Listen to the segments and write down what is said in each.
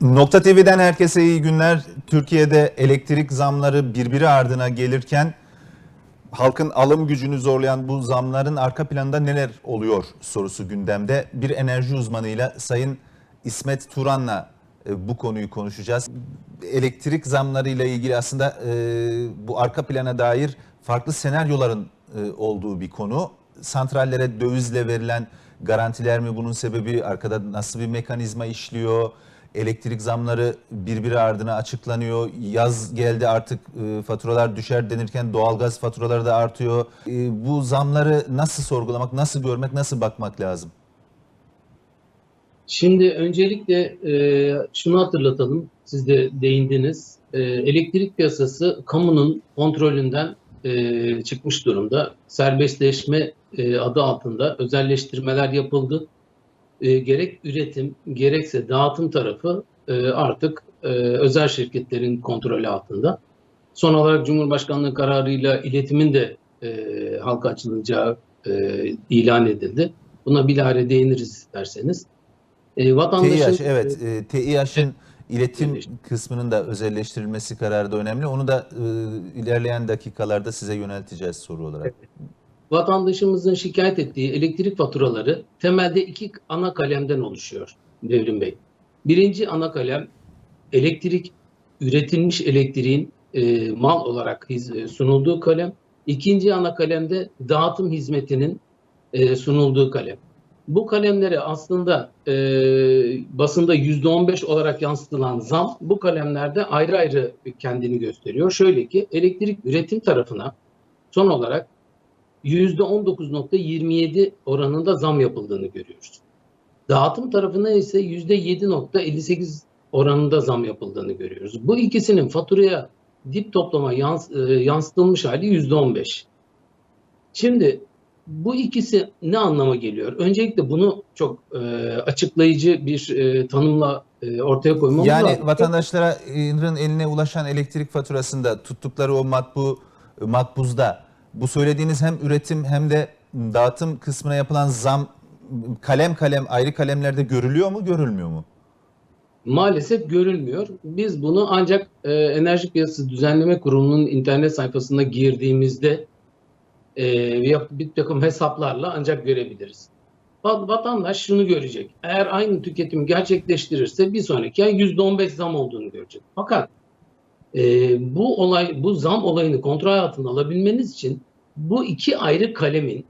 Nokta TV'den herkese iyi günler. Türkiye'de elektrik zamları birbiri ardına gelirken halkın alım gücünü zorlayan bu zamların arka planında neler oluyor sorusu gündemde. Bir enerji uzmanıyla Sayın İsmet Turan'la e, bu konuyu konuşacağız. Elektrik zamlarıyla ilgili aslında e, bu arka plana dair farklı senaryoların e, olduğu bir konu. Santrallere dövizle verilen garantiler mi bunun sebebi? Arkada nasıl bir mekanizma işliyor? Elektrik zamları birbiri ardına açıklanıyor. Yaz geldi artık e, faturalar düşer denirken doğalgaz faturaları da artıyor. E, bu zamları nasıl sorgulamak, nasıl görmek, nasıl bakmak lazım? Şimdi öncelikle e, şunu hatırlatalım, siz de değindiniz. Elektrik piyasası kamunun kontrolünden çıkmış durumda. Serbestleşme adı altında özelleştirmeler yapıldı. E, gerek üretim gerekse dağıtım tarafı e, artık e, özel şirketlerin kontrolü altında. Son olarak Cumhurbaşkanlığı kararıyla iletimin de e, halka açılacağı e, ilan edildi. Buna bilahare değiniriz isterseniz. E, vatandaşın TİH, evet, e, TİH'in iletim Özelleştir- kısmının da özelleştirilmesi kararı da önemli. Onu da e, ilerleyen dakikalarda size yönelteceğiz soru olarak. Vatandaşımızın şikayet ettiği elektrik faturaları temelde iki ana kalemden oluşuyor Devrim Bey. Birinci ana kalem elektrik üretilmiş elektriğin e, mal olarak hiz- e, sunulduğu kalem. İkinci ana kalemde dağıtım hizmetinin e, sunulduğu kalem. Bu kalemlere aslında e, basında %15 olarak yansıtılan zam bu kalemlerde ayrı ayrı kendini gösteriyor. Şöyle ki elektrik üretim tarafına son olarak %19.27 oranında zam yapıldığını görüyoruz. Dağıtım tarafına ise %7.58 oranında zam yapıldığını görüyoruz. Bu ikisinin faturaya dip toplama yans, e, yansıtılmış hali %15. Şimdi bu ikisi ne anlama geliyor? Öncelikle bunu çok e, açıklayıcı bir e, tanımla e, ortaya koymamız Yani lazım. vatandaşların eline ulaşan elektrik faturasında tuttukları o matbu makbuzda bu söylediğiniz hem üretim hem de dağıtım kısmına yapılan zam kalem kalem ayrı kalemlerde görülüyor mu görülmüyor mu? Maalesef görülmüyor. Biz bunu ancak e, Enerji Piyasası Düzenleme Kurulu'nun internet sayfasına girdiğimizde e, bir takım hesaplarla ancak görebiliriz. Va- Vatandaş şunu görecek. Eğer aynı tüketim gerçekleştirirse bir sonraki ay %15 zam olduğunu görecek. Fakat e, bu olay, bu zam olayını kontrol altına alabilmeniz için bu iki ayrı kalemin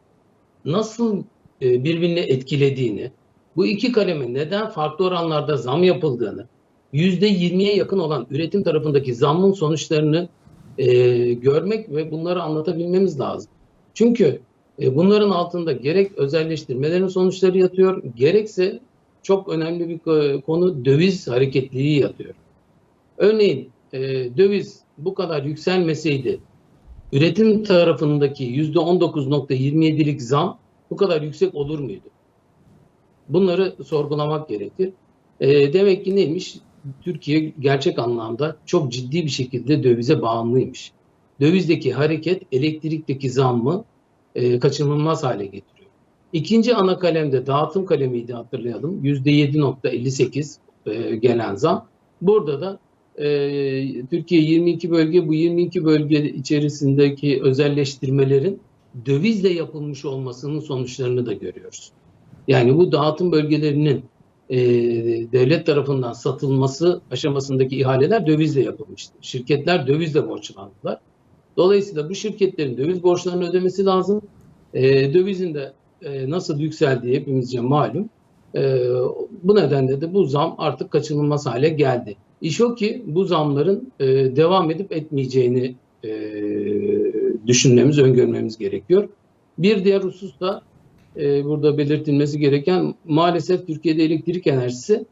nasıl e, birbirini etkilediğini, bu iki kaleme neden farklı oranlarda zam yapıldığını, %20'ye yakın olan üretim tarafındaki zammın sonuçlarını e, görmek ve bunları anlatabilmemiz lazım. Çünkü e, bunların altında gerek özelleştirmelerin sonuçları yatıyor, gerekse çok önemli bir ko- konu döviz hareketliliği yatıyor. Örneğin e, döviz bu kadar yükselmeseydi, üretim tarafındaki %19.27'lik zam bu kadar yüksek olur muydu? Bunları sorgulamak gerekir. E, demek ki neymiş? Türkiye gerçek anlamda çok ciddi bir şekilde dövize bağımlıymış. Dövizdeki hareket elektrikteki zammı e, kaçınılmaz hale getiriyor. İkinci ana kalemde dağıtım kalemiydi hatırlayalım. %7.58 e, gelen zam. Burada da e, Türkiye 22 bölge bu 22 bölge içerisindeki özelleştirmelerin dövizle yapılmış olmasının sonuçlarını da görüyoruz. Yani bu dağıtım bölgelerinin e, devlet tarafından satılması aşamasındaki ihaleler dövizle yapılmıştı. Şirketler dövizle borçlandılar. Dolayısıyla bu şirketlerin döviz borçlarını ödemesi lazım. E, dövizin de e, nasıl yükseldiği hepimizce malum. E, bu nedenle de bu zam artık kaçınılmaz hale geldi. İş o ki bu zamların e, devam edip etmeyeceğini e, düşünmemiz, öngörmemiz gerekiyor. Bir diğer husus da e, burada belirtilmesi gereken maalesef Türkiye'de elektrik enerjisi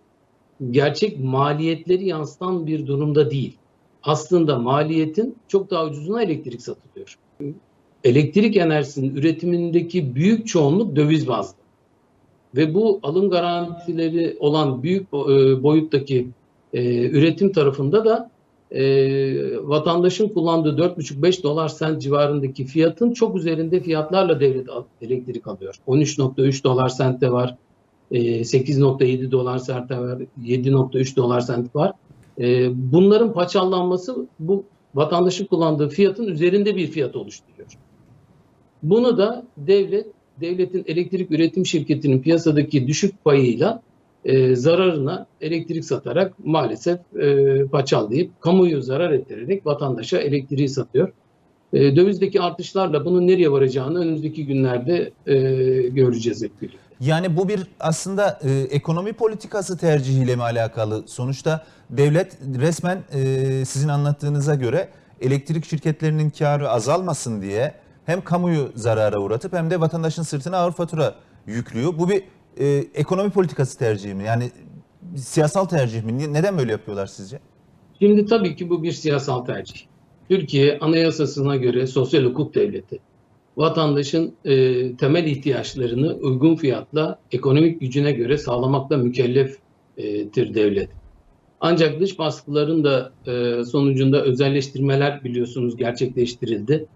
gerçek maliyetleri yansıtan bir durumda değil. Aslında maliyetin çok daha ucuzuna elektrik satılıyor. Elektrik enerjisinin üretimindeki büyük çoğunluk döviz bazlı. Ve bu alım garantileri olan büyük e, boyuttaki e, üretim tarafında da e, vatandaşın kullandığı 4,5-5 dolar sent civarındaki fiyatın çok üzerinde fiyatlarla devlet elektrik alıyor. 13,3 dolar sent de var. e, 8.7 dolar sent var, 7.3 dolar sent var. E, bunların paçallanması bu vatandaşın kullandığı fiyatın üzerinde bir fiyat oluşturuyor. Bunu da devlet, devletin elektrik üretim şirketinin piyasadaki düşük payıyla e, zararına elektrik satarak maalesef e, paçallayıp kamuyu zarar ettirerek vatandaşa elektriği satıyor. E, dövizdeki artışlarla bunun nereye varacağını önümüzdeki günlerde e, göreceğiz hep birlikte. Yani bu bir aslında e, ekonomi politikası tercihiyle mi alakalı? Sonuçta devlet resmen e, sizin anlattığınıza göre elektrik şirketlerinin karı azalmasın diye hem kamuyu zarara uğratıp hem de vatandaşın sırtına ağır fatura yüklüyor. Bu bir e, ekonomi politikası tercihi mi? Yani siyasal tercih mi? Neden böyle yapıyorlar sizce? Şimdi tabii ki bu bir siyasal tercih. Türkiye anayasasına göre sosyal hukuk devleti. Vatandaşın e, temel ihtiyaçlarını uygun fiyatla ekonomik gücüne göre sağlamakla mükelleftir devlet. Ancak dış baskıların da e, sonucunda özelleştirmeler biliyorsunuz gerçekleştirildi.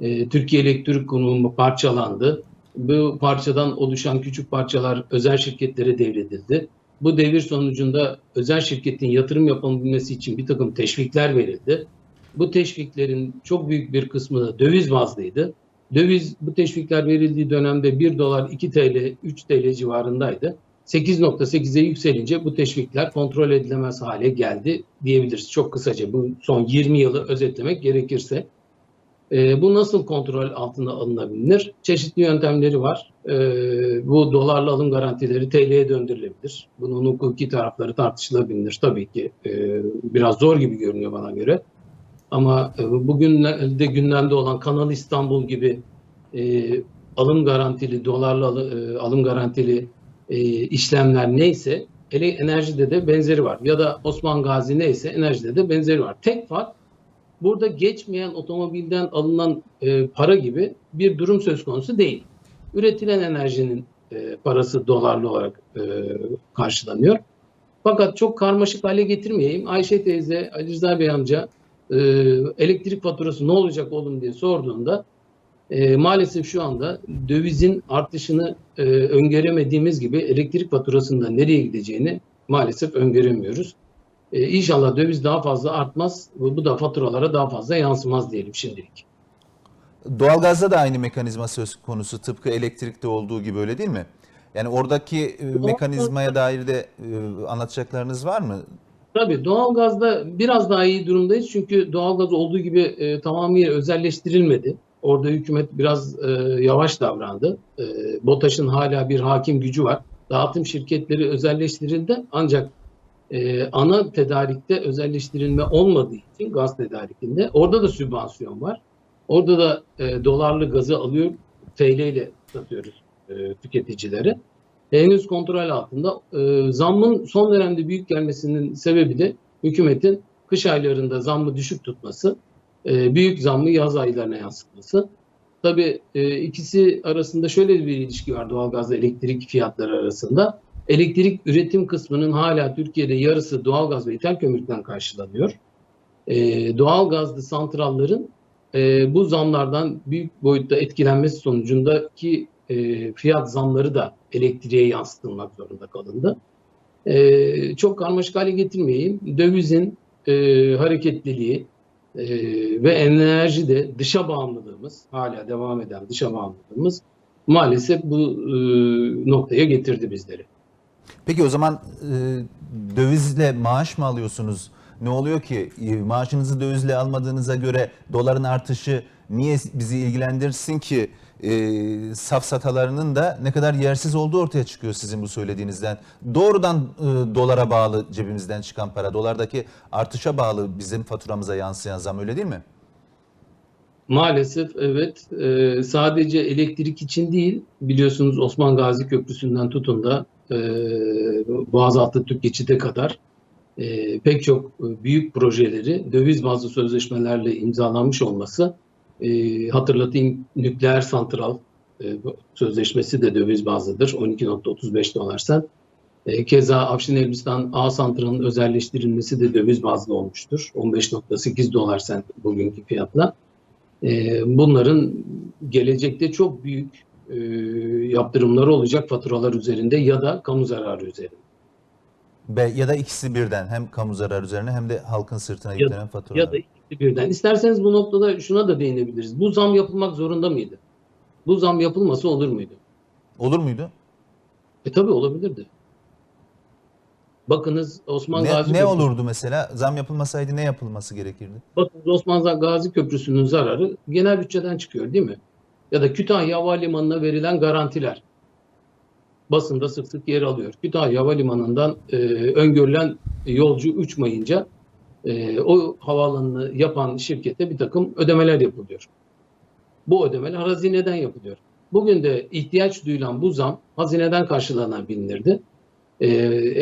E, Türkiye Elektrik Kurumu parçalandı. Bu parçadan oluşan küçük parçalar özel şirketlere devredildi. Bu devir sonucunda özel şirketin yatırım yapabilmesi için bir takım teşvikler verildi. Bu teşviklerin çok büyük bir kısmı da döviz bazlıydı. Döviz bu teşvikler verildiği dönemde 1 dolar 2 TL 3 TL civarındaydı. 8.8'e yükselince bu teşvikler kontrol edilemez hale geldi diyebiliriz. Çok kısaca bu son 20 yılı özetlemek gerekirse. E, bu nasıl kontrol altına alınabilir? Çeşitli yöntemleri var. E, bu dolarlı alım garantileri TL'ye döndürülebilir. Bunun hukuki tarafları tartışılabilir. Tabii ki e, biraz zor gibi görünüyor bana göre. Ama e, bugünlerde gündemde olan Kanal İstanbul gibi e, alım garantili, dolarlı alı- e, alım garantili e, işlemler neyse ele, enerjide de benzeri var. Ya da Osman Gazi neyse enerjide de benzeri var. Tek fark burada geçmeyen otomobilden alınan e, para gibi bir durum söz konusu değil. Üretilen enerjinin e, parası dolarlı olarak e, karşılanıyor. Fakat çok karmaşık hale getirmeyeyim. Ayşe teyze, Ali Rıza Bey amca e, elektrik faturası ne olacak oğlum diye sorduğunda e, maalesef şu anda dövizin artışını e, öngöremediğimiz gibi elektrik faturasında nereye gideceğini maalesef öngöremiyoruz. E, inşallah döviz daha fazla artmaz. Bu, bu da faturalara daha fazla yansımaz diyelim şimdilik. Doğalgazda da aynı mekanizma söz konusu tıpkı elektrikte olduğu gibi öyle değil mi? Yani oradaki e, mekanizmaya dair de e, anlatacaklarınız var mı? Tabii doğalgazda biraz daha iyi durumdayız. Çünkü doğalgaz olduğu gibi e, tamamıyla özelleştirilmedi. Orada hükümet biraz e, yavaş davrandı. E, BOTAŞ'ın hala bir hakim gücü var. Dağıtım şirketleri özelleştirildi ancak e, ana tedarikte özelleştirilme olmadığı için gaz tedarikinde orada da sübvansiyon var. Orada da e, dolarlı gazı alıyor, TL ile satıyoruz e, tüketicilere. Henüz kontrol altında. E, zammın son dönemde büyük gelmesinin sebebi de hükümetin kış aylarında zammı düşük tutması, e, büyük zammı yaz aylarına yansıtması. Tabii e, ikisi arasında şöyle bir ilişki var doğalgazla elektrik fiyatları arasında. Elektrik üretim kısmının hala Türkiye'de yarısı doğalgaz ve ithal kömürden karşılanıyor. E, doğalgazlı santrallerin e, bu zamlardan büyük boyutta etkilenmesi sonucundaki e, fiyat zamları da elektriğe yansıtılmak zorunda kalındı. E, çok karmaşık hale getirmeyeyim. Dövizin e, hareketliliği e, ve enerjide dışa bağımlılığımız, hala devam eden dışa bağımlılığımız maalesef bu e, noktaya getirdi bizleri. Peki o zaman e, dövizle maaş mı alıyorsunuz? Ne oluyor ki E, maaşınızı dövizle almadığınıza göre doların artışı niye bizi ilgilendirsin ki e, safsatalarının da ne kadar yersiz olduğu ortaya çıkıyor sizin bu söylediğinizden. Doğrudan e, dolara bağlı cebimizden çıkan para, dolardaki artışa bağlı bizim faturamıza yansıyan zam öyle değil mi? Maalesef evet. Ee, sadece elektrik için değil, biliyorsunuz Osman Gazi Köprüsü'nden tutun da e, Boğaz Türk geçide kadar e, pek çok e, büyük projeleri döviz bazlı sözleşmelerle imzalanmış olması e, hatırlatayım nükleer santral e, sözleşmesi de döviz bazlıdır. 12.35 dolar sen. E, keza Afşin Elbistan A santralının özelleştirilmesi de döviz bazlı olmuştur. 15.8 dolar sent bugünkü fiyatla. E, bunların gelecekte çok büyük e, yaptırımları olacak faturalar üzerinde ya da kamu zararı üzerinde. Be- ya da ikisi birden hem kamu zararı üzerine hem de halkın sırtına yüklenen faturalar. Ya da ikisi birden. İsterseniz bu noktada şuna da değinebiliriz. Bu zam yapılmak zorunda mıydı? Bu zam yapılması olur muydu? Olur muydu? E tabii olabilirdi. Bakınız Osman Ne, Gazi ne Köprüsü- olurdu mesela? Zam yapılmasaydı ne yapılması gerekirdi? Bakınız Osman Gazi Köprüsü'nün zararı genel bütçeden çıkıyor değil mi? Ya da Kütahya Havalimanı'na verilen garantiler. Basında sık sık yer alıyor. Kütahya Havalimanı'ndan e, öngörülen yolcu uçmayınca e, o havaalanını yapan şirkete bir takım ödemeler yapılıyor. Bu ödemeler hazineden yapılıyor. Bugün de ihtiyaç duyulan bu zam hazineden karşılanabilirdi. E,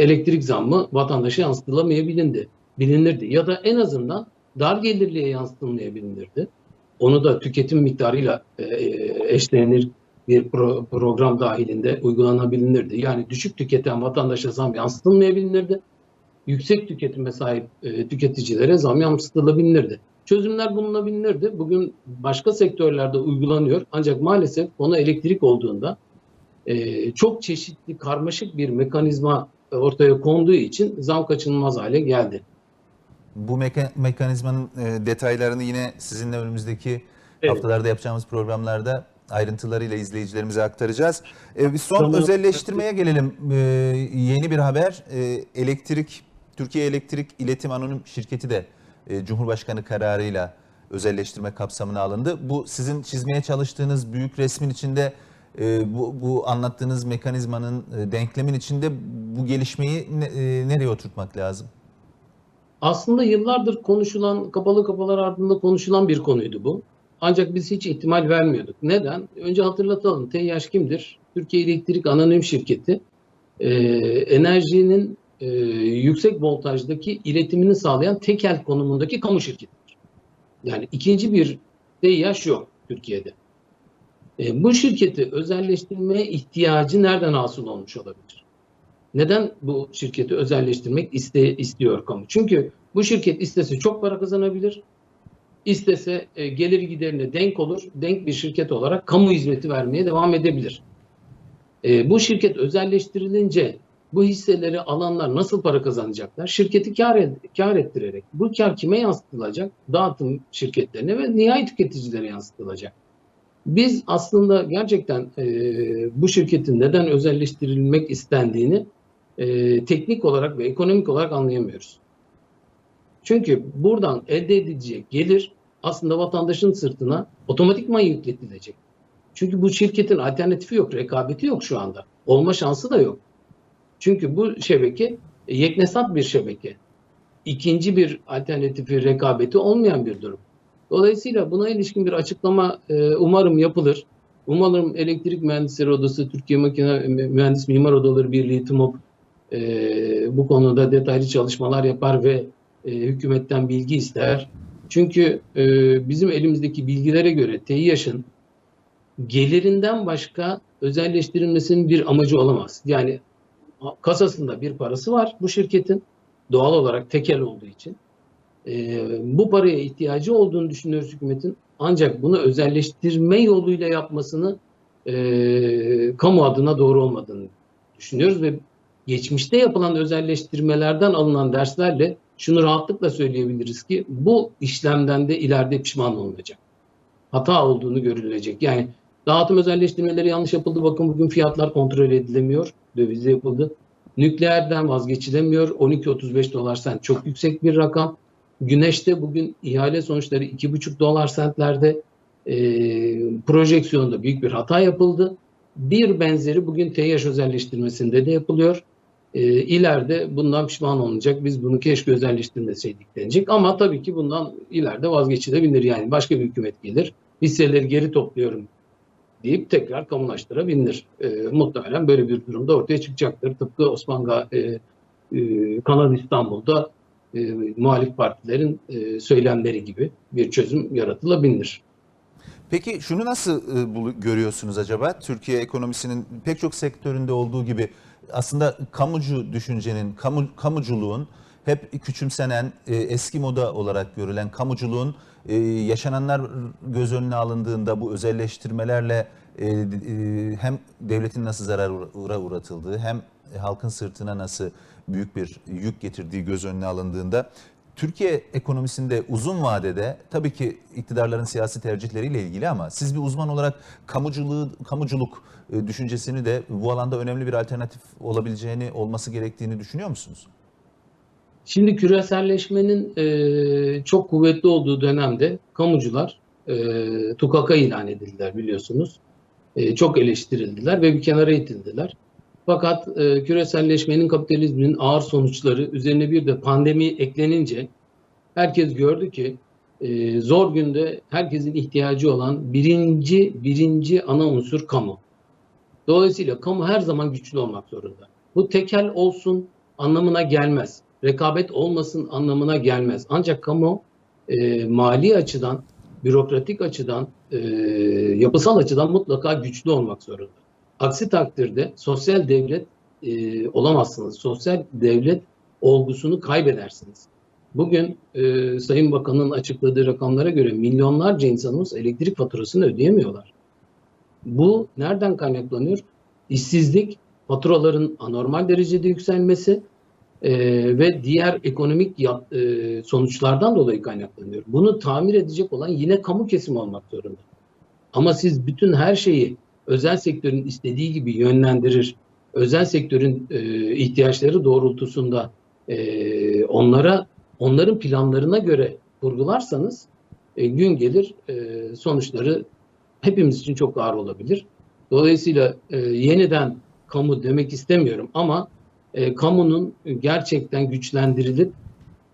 elektrik zammı vatandaşa yansıtılamayabilirdi. Bilinirdi. Ya da en azından dar gelirliye yansıtılmayabilirdi. Onu da tüketim miktarıyla e, e, eşlenir bir pro- program dahilinde uygulanabilirdi. Yani düşük tüketen vatandaşa zam yansıtılmayabilirdi. Yüksek tüketime sahip e, tüketicilere zam yansıtılabilirdi. Çözümler bulunabilirdi. Bugün başka sektörlerde uygulanıyor. Ancak maalesef konu elektrik olduğunda e, çok çeşitli karmaşık bir mekanizma ortaya konduğu için zam kaçınılmaz hale geldi. Bu meka- mekanizmanın e, detaylarını yine sizinle önümüzdeki Evet. haftalarda yapacağımız programlarda ayrıntılarıyla izleyicilerimize aktaracağız. E, bir son Tamam. özelleştirmeye gelelim. E, yeni bir haber. E, elektrik Türkiye Elektrik İletim Anonim Şirketi de e, Cumhurbaşkanı kararıyla özelleştirme kapsamına alındı. Bu sizin çizmeye çalıştığınız büyük resmin içinde e, bu, bu anlattığınız mekanizmanın e, denklemin içinde bu gelişmeyi ne- e, nereye oturtmak lazım? Aslında yıllardır konuşulan, kapalı kapılar ardında konuşulan bir konuydu bu. Ancak biz hiç ihtimal vermiyorduk. Neden? Önce hatırlatalım. TEİAŞ kimdir? Türkiye Elektrik Anonim Şirketi. Ee, enerjinin e, yüksek voltajdaki iletimini sağlayan tekel konumundaki kamu şirketidir. Yani ikinci bir TEİAŞ yok Türkiye'de. E, bu şirketi özelleştirmeye ihtiyacı nereden hasıl olmuş olabilir? Neden bu şirketi özelleştirmek iste, istiyor kamu? Çünkü bu şirket istese çok para kazanabilir. İstese e, gelir giderine denk olur. Denk bir şirket olarak kamu hizmeti vermeye devam edebilir. E, bu şirket özelleştirilince bu hisseleri alanlar nasıl para kazanacaklar? Şirketi kar, ed- kar ettirerek. Bu kar kime yansıtılacak? Dağıtım şirketlerine ve nihai tüketicilere yansıtılacak. Biz aslında gerçekten e, bu şirketin neden özelleştirilmek istendiğini e, teknik olarak ve ekonomik olarak anlayamıyoruz. Çünkü buradan elde edilecek gelir aslında vatandaşın sırtına otomatikman yükletilecek. Çünkü bu şirketin alternatifi yok, rekabeti yok şu anda. Olma şansı da yok. Çünkü bu şebeke e, yeknesat bir şebeke. İkinci bir alternatifi, rekabeti olmayan bir durum. Dolayısıyla buna ilişkin bir açıklama e, umarım yapılır. Umarım Elektrik Mühendisleri Odası, Türkiye Makine Mühendis Mimar Odaları Birliği, TMOP e, bu konuda detaylı çalışmalar yapar ve e, hükümetten bilgi ister. Çünkü e, bizim elimizdeki bilgilere göre TEİAŞ'ın gelirinden başka özelleştirilmesinin bir amacı olamaz. Yani kasasında bir parası var bu şirketin doğal olarak tekel olduğu için. E, bu paraya ihtiyacı olduğunu düşünüyoruz hükümetin. Ancak bunu özelleştirme yoluyla yapmasını e, kamu adına doğru olmadığını düşünüyoruz ve geçmişte yapılan özelleştirmelerden alınan derslerle şunu rahatlıkla söyleyebiliriz ki bu işlemden de ileride pişman olunacak. Hata olduğunu görülecek. Yani dağıtım özelleştirmeleri yanlış yapıldı. Bakın bugün fiyatlar kontrol edilemiyor. Dövizde yapıldı. Nükleerden vazgeçilemiyor. 12.35 dolar sent çok yüksek bir rakam. Güneşte bugün ihale sonuçları 2,5 dolar sentlerde e, projeksiyonda büyük bir hata yapıldı. Bir benzeri bugün TEİAŞ özelleştirmesinde de yapılıyor. E, ileride bundan pişman olunacak. Biz bunu keşke özelleştirmeseydik denecek. Ama tabii ki bundan ileride vazgeçilebilir. Yani başka bir hükümet gelir. Hisseleri geri topluyorum deyip tekrar kamulaştırabilir. E, muhtemelen böyle bir durumda ortaya çıkacaktır. Tıpkı Osman e, e, Kanal İstanbul'da e, muhalif partilerin e, söylemleri gibi bir çözüm yaratılabilir. Peki şunu nasıl e, görüyorsunuz acaba? Türkiye ekonomisinin pek çok sektöründe olduğu gibi aslında kamucu düşüncenin, kamu, kamuculuğun hep küçümsenen, e, eski moda olarak görülen kamuculuğun e, yaşananlar göz önüne alındığında bu özelleştirmelerle e, e, hem devletin nasıl zarara uğratıldığı hem halkın sırtına nasıl büyük bir yük getirdiği göz önüne alındığında Türkiye ekonomisinde uzun vadede tabii ki iktidarların siyasi tercihleriyle ilgili ama siz bir uzman olarak kamuculuğu, kamuculuk e, düşüncesini de bu alanda önemli bir alternatif olabileceğini, olması gerektiğini düşünüyor musunuz? Şimdi küreselleşmenin e, çok kuvvetli olduğu dönemde kamucular e, tukaka ilan edildiler biliyorsunuz. E, çok eleştirildiler ve bir kenara itildiler. Fakat e, küreselleşmenin kapitalizmin ağır sonuçları üzerine bir de pandemi eklenince herkes gördü ki e, zor günde herkesin ihtiyacı olan birinci birinci ana unsur kamu. Dolayısıyla kamu her zaman güçlü olmak zorunda. Bu tekel olsun anlamına gelmez. Rekabet olmasın anlamına gelmez. Ancak kamu e, mali açıdan, bürokratik açıdan, e, yapısal açıdan mutlaka güçlü olmak zorunda. Aksi takdirde sosyal devlet e, olamazsınız. Sosyal devlet olgusunu kaybedersiniz. Bugün e, Sayın Bakan'ın açıkladığı rakamlara göre milyonlarca insanımız elektrik faturasını ödeyemiyorlar. Bu nereden kaynaklanıyor? İşsizlik, faturaların anormal derecede yükselmesi e, ve diğer ekonomik yap, e, sonuçlardan dolayı kaynaklanıyor. Bunu tamir edecek olan yine kamu kesimi olmak zorunda. Ama siz bütün her şeyi özel sektörün istediği gibi yönlendirir, özel sektörün e, ihtiyaçları doğrultusunda e, onlara onların planlarına göre kurgularsanız e, gün gelir e, sonuçları hepimiz için çok ağır olabilir. Dolayısıyla e, yeniden kamu demek istemiyorum ama e, kamunun gerçekten güçlendirilip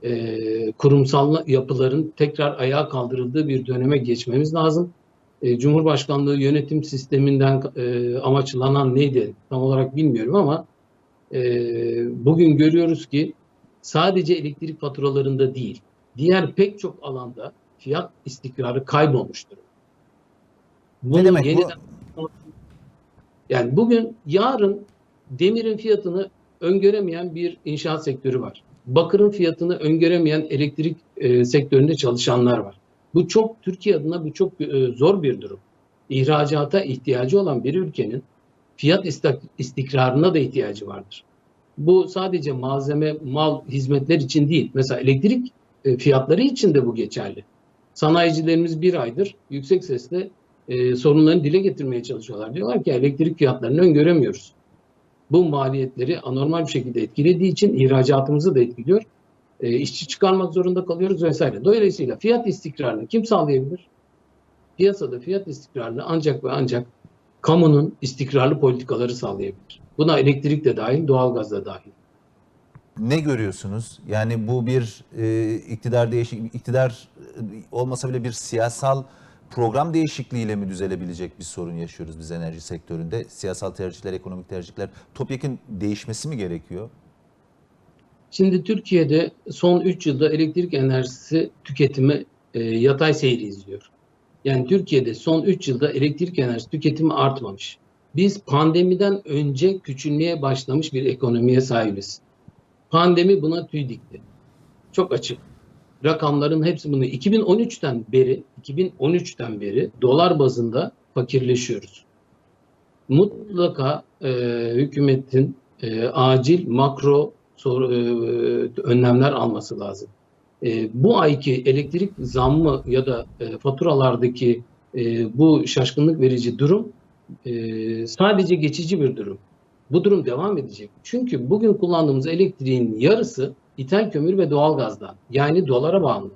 e, kurumsal yapıların tekrar ayağa kaldırıldığı bir döneme geçmemiz lazım. E, Cumhurbaşkanlığı yönetim sisteminden e, amaçlanan neydi tam olarak bilmiyorum ama e, bugün görüyoruz ki sadece elektrik faturalarında değil, diğer pek çok alanda fiyat istikrarı kaybolmuştur. ne demek yeniden, bu? Yani bugün, yarın demirin fiyatını öngöremeyen bir inşaat sektörü var. Bakırın fiyatını öngöremeyen elektrik e, sektöründe çalışanlar var. Bu çok Türkiye adına bu çok e, zor bir durum. İhracata ihtiyacı olan bir ülkenin fiyat istikrarına da ihtiyacı vardır. Bu sadece malzeme, mal, hizmetler için değil. Mesela elektrik e, fiyatları için de bu geçerli. Sanayicilerimiz bir aydır yüksek sesle e, sorunlarını dile getirmeye çalışıyorlar. Diyorlar ki elektrik fiyatlarını öngöremiyoruz. Bu maliyetleri anormal bir şekilde etkilediği için ihracatımızı da etkiliyor. E, işçi çıkarmak zorunda kalıyoruz vesaire. Dolayısıyla fiyat istikrarını kim sağlayabilir? Piyasada fiyat istikrarını ancak ve ancak kamunun istikrarlı politikaları sağlayabilir. Buna elektrik de dahil, doğalgaz da dahil. Ne görüyorsunuz? Yani bu bir e, iktidar değişik iktidar e, olmasa bile bir siyasal program değişikliğiyle mi düzelebilecek bir sorun yaşıyoruz biz enerji sektöründe? Siyasal tercihler, ekonomik tercihler topyekun değişmesi mi gerekiyor? Şimdi Türkiye'de son 3 yılda elektrik enerjisi tüketimi e, yatay seyri izliyor. Yani Türkiye'de son 3 yılda elektrik enerjisi tüketimi artmamış. Biz pandemiden önce küçülmeye başlamış bir ekonomiye sahibiz. Pandemi buna tüy dikti. Çok açık. Rakamların hepsi bunu 2013'ten beri 2013'ten beri dolar bazında fakirleşiyoruz. Mutlaka e, hükümetin e, acil makro sor, e, önlemler alması lazım. E, bu ayki elektrik zammı ya da e, faturalardaki e, bu şaşkınlık verici durum e, sadece geçici bir durum. Bu durum devam edecek. Çünkü bugün kullandığımız elektriğin yarısı ithal kömür ve doğalgazdan yani dolara bağımlı.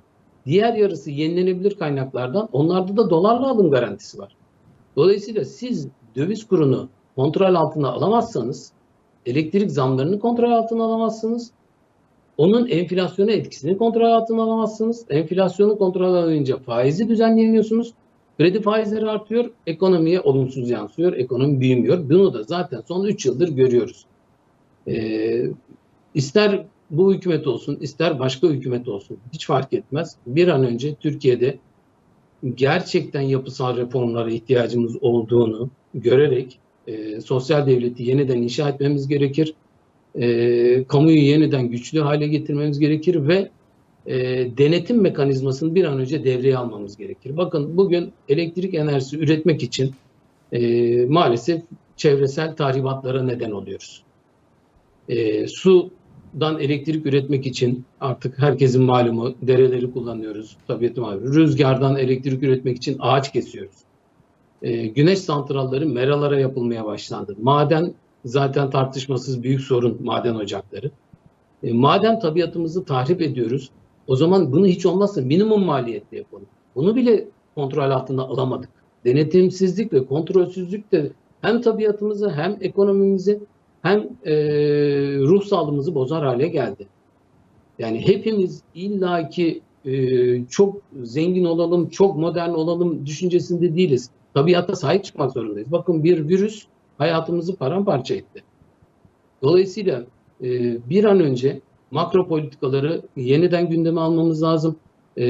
Diğer yarısı yenilenebilir kaynaklardan onlarda da dolarla alım garantisi var. Dolayısıyla siz döviz kurunu kontrol altına alamazsanız elektrik zamlarını kontrol altına alamazsınız. Onun enflasyona etkisini kontrol altına alamazsınız. Enflasyonu kontrol alınca faizi düzenleyemiyorsunuz. Kredi faizleri artıyor, ekonomiye olumsuz yansıyor, ekonomi büyümüyor. Bunu da zaten son 3 yıldır görüyoruz. Ee, ister bu hükümet olsun, ister başka hükümet olsun hiç fark etmez. Bir an önce Türkiye'de gerçekten yapısal reformlara ihtiyacımız olduğunu görerek e, sosyal devleti yeniden inşa etmemiz gerekir. E, kamuyu yeniden güçlü hale getirmemiz gerekir ve e, denetim mekanizmasını bir an önce devreye almamız gerekir. Bakın bugün elektrik enerjisi üretmek için e, maalesef çevresel tahribatlara neden oluyoruz. E, sudan elektrik üretmek için artık herkesin malumu dereleri kullanıyoruz. Tabiatı malum. Rüzgardan elektrik üretmek için ağaç kesiyoruz. E, güneş santralleri meralara yapılmaya başlandı. Maden zaten tartışmasız büyük sorun maden ocakları. E, madem tabiatımızı tahrip ediyoruz, o zaman bunu hiç olmazsa minimum maliyetle yapalım. Bunu bile kontrol altına alamadık. Denetimsizlik ve kontrolsüzlük de hem tabiatımızı hem ekonomimizi hem e, ruh sağlığımızı bozar hale geldi. Yani hepimiz illaki e, çok zengin olalım, çok modern olalım düşüncesinde değiliz. Tabiata sahip çıkmak zorundayız. Bakın bir virüs hayatımızı paramparça etti. Dolayısıyla e, bir an önce makro politikaları yeniden gündeme almamız lazım. E,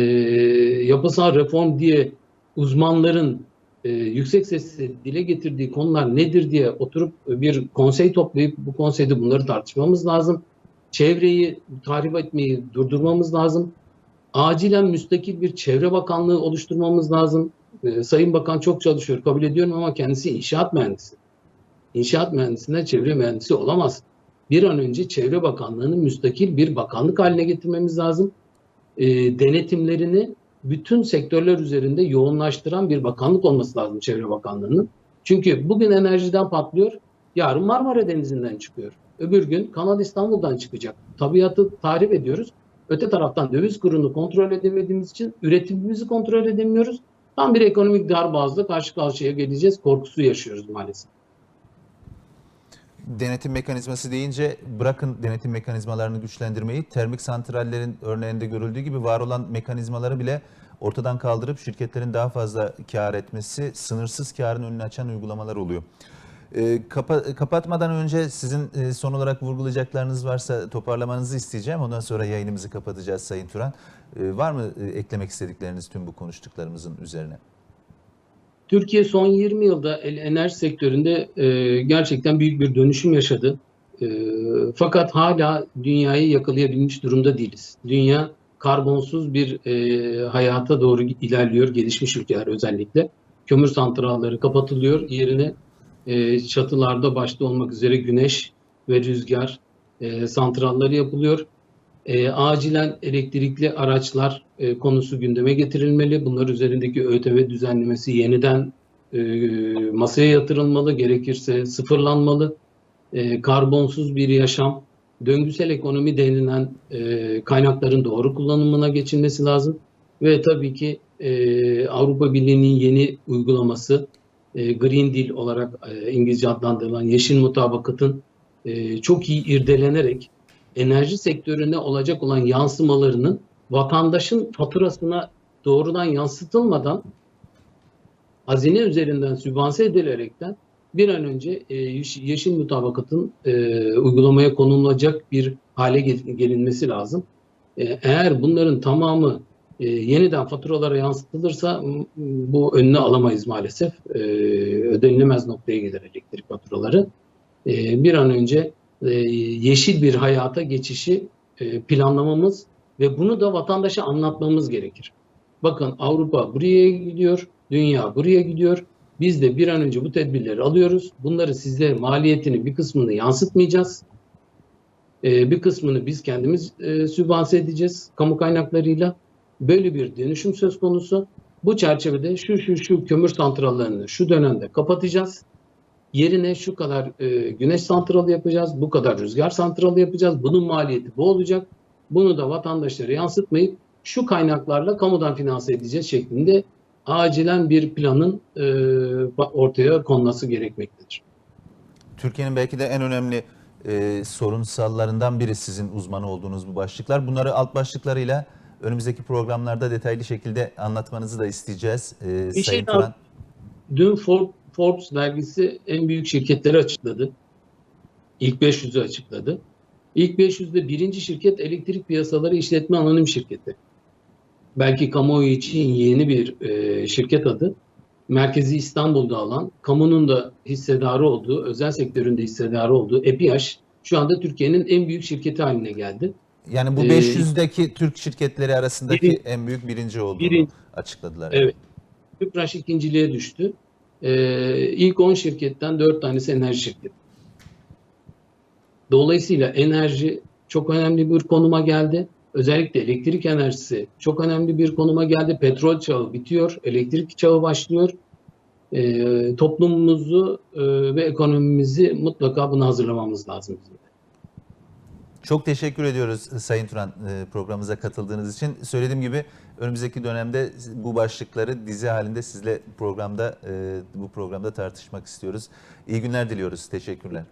yapısal reform diye uzmanların e, yüksek sesle dile getirdiği konular nedir diye oturup bir konsey toplayıp bu konseyde bunları tartışmamız lazım. Çevreyi tahrip etmeyi durdurmamız lazım. Acilen müstakil bir çevre bakanlığı oluşturmamız lazım. E, Sayın Bakan çok çalışıyor kabul ediyorum ama kendisi inşaat mühendisi. İnşaat mühendisinden çevre mühendisi olamaz. Bir an önce Çevre Bakanlığı'nı müstakil bir bakanlık haline getirmemiz lazım. E, denetimlerini bütün sektörler üzerinde yoğunlaştıran bir bakanlık olması lazım Çevre Bakanlığı'nın. Çünkü bugün enerjiden patlıyor, yarın Marmara Denizi'nden çıkıyor. Öbür gün Kanal İstanbul'dan çıkacak. Tabiatı tahrip ediyoruz. Öte taraftan döviz kurunu kontrol edemediğimiz için üretimimizi kontrol edemiyoruz. Tam bir ekonomik darboğazla karşı karşıya geleceğiz. Korkusu yaşıyoruz maalesef. Denetim mekanizması deyince bırakın denetim mekanizmalarını güçlendirmeyi, termik santrallerin örneğinde görüldüğü gibi var olan mekanizmaları bile ortadan kaldırıp şirketlerin daha fazla kar etmesi, sınırsız karın önünü açan uygulamalar oluyor. Ee, kapa- kapatmadan önce sizin e, son olarak vurgulayacaklarınız varsa toparlamanızı isteyeceğim. Ondan sonra yayınımızı kapatacağız Sayın Turan. Ee, var mı e, eklemek istedikleriniz tüm bu konuştuklarımızın üzerine? Türkiye son 20 yılda enerji sektöründe e, gerçekten büyük bir dönüşüm yaşadı. E, fakat hala dünyayı yakalayabilmiş durumda değiliz. Dünya karbonsuz bir e, hayata doğru ilerliyor, gelişmiş ülkeler özellikle. Kömür santralleri kapatılıyor, yerine e, çatılarda başta olmak üzere güneş ve rüzgar e, santralleri yapılıyor. E, acilen elektrikli araçlar e, konusu gündeme getirilmeli. Bunlar üzerindeki ÖTV düzenlemesi yeniden e, masaya yatırılmalı, gerekirse sıfırlanmalı. E, karbonsuz bir yaşam, döngüsel ekonomi denilen e, kaynakların doğru kullanımına geçilmesi lazım. Ve tabii ki e, Avrupa Birliği'nin yeni uygulaması e, Green Deal olarak e, İngilizce adlandırılan yeşil mutabakatın e, çok iyi irdelenerek enerji sektörüne olacak olan yansımalarının vatandaşın faturasına doğrudan yansıtılmadan hazine üzerinden sübvanse edilerekten bir an önce e, yeş- yeşil mutabakatın e, uygulamaya konulacak bir hale gel- gelinmesi lazım. Eğer bunların tamamı e, yeniden faturalara yansıtılırsa bu önüne alamayız maalesef. E, ödenilemez noktaya gelir elektrik faturaları. E, bir an önce e, yeşil bir hayata geçişi e, planlamamız ve bunu da vatandaşa anlatmamız gerekir. Bakın Avrupa buraya gidiyor, dünya buraya gidiyor. Biz de bir an önce bu tedbirleri alıyoruz. Bunları sizlere maliyetini bir kısmını yansıtmayacağız. E, bir kısmını biz kendimiz e, sübvanse edeceğiz kamu kaynaklarıyla. Böyle bir dönüşüm söz konusu. Bu çerçevede şu şu şu kömür santrallerini şu dönemde kapatacağız. Yerine şu kadar e, güneş santralı yapacağız, bu kadar rüzgar santralı yapacağız. Bunun maliyeti bu olacak. Bunu da vatandaşlara yansıtmayıp şu kaynaklarla kamudan finanse edeceğiz şeklinde acilen bir planın e, ortaya konması gerekmektedir. Türkiye'nin belki de en önemli e, sorunsallarından biri sizin uzmanı olduğunuz bu başlıklar. Bunları alt başlıklarıyla önümüzdeki programlarda detaylı şekilde anlatmanızı da isteyeceğiz. E, Bir şey Sayın daha- Turan. Dün For- Forbes dergisi en büyük şirketleri açıkladı. İlk 500'ü açıkladı. İlk 500'de birinci şirket elektrik piyasaları işletme anonim şirketi. Belki kamuoyu için yeni bir e, şirket adı. Merkezi İstanbul'da alan, kamunun da hissedarı olduğu, özel sektörün de hissedarı olduğu EPİAŞ şu anda Türkiye'nin en büyük şirketi haline geldi. Yani bu Ee, 500'deki Türk şirketleri arasındaki birin- en büyük birinci olduğunu birin- açıkladılar. Evet. Tüpraş ikinciliğe düştü. Ee, ilk 10 şirketten 4 tanesi enerji şirketi. Dolayısıyla enerji çok önemli bir konuma geldi. Özellikle elektrik enerjisi çok önemli bir konuma geldi. Petrol çağı bitiyor, elektrik çağı başlıyor. Ee, toplumumuzu e, ve ekonomimizi mutlaka buna hazırlamamız lazım. bizim. Çok teşekkür ediyoruz Sayın Turan e, programımıza katıldığınız için. Söylediğim gibi önümüzdeki dönemde bu başlıkları dizi halinde sizle programda e, bu programda tartışmak istiyoruz. İyi günler diliyoruz. Teşekkürler.